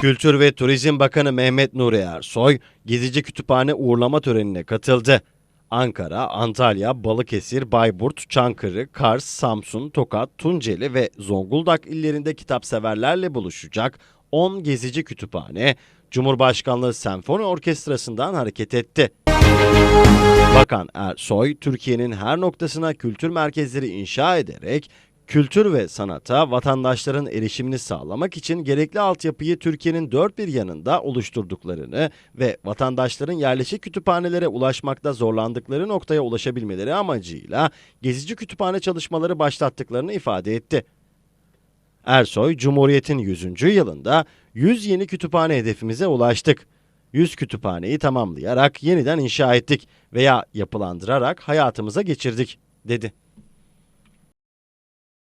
Kültür ve Turizm Bakanı Mehmet Nuri Ersoy, Gezici Kütüphane uğurlama törenine katıldı. Ankara, Antalya, Balıkesir, Bayburt, Çankırı, Kars, Samsun, Tokat, Tunceli ve Zonguldak illerinde kitapseverlerle buluşacak 10 gezici kütüphane, Cumhurbaşkanlığı Senfoni Orkestrası'ndan hareket etti. Bakan Ersoy, Türkiye'nin her noktasına kültür merkezleri inşa ederek kültür ve sanata vatandaşların erişimini sağlamak için gerekli altyapıyı Türkiye'nin dört bir yanında oluşturduklarını ve vatandaşların yerleşik kütüphanelere ulaşmakta zorlandıkları noktaya ulaşabilmeleri amacıyla gezici kütüphane çalışmaları başlattıklarını ifade etti. Ersoy, Cumhuriyet'in 100. yılında 100 yeni kütüphane hedefimize ulaştık. 100 kütüphaneyi tamamlayarak yeniden inşa ettik veya yapılandırarak hayatımıza geçirdik, dedi.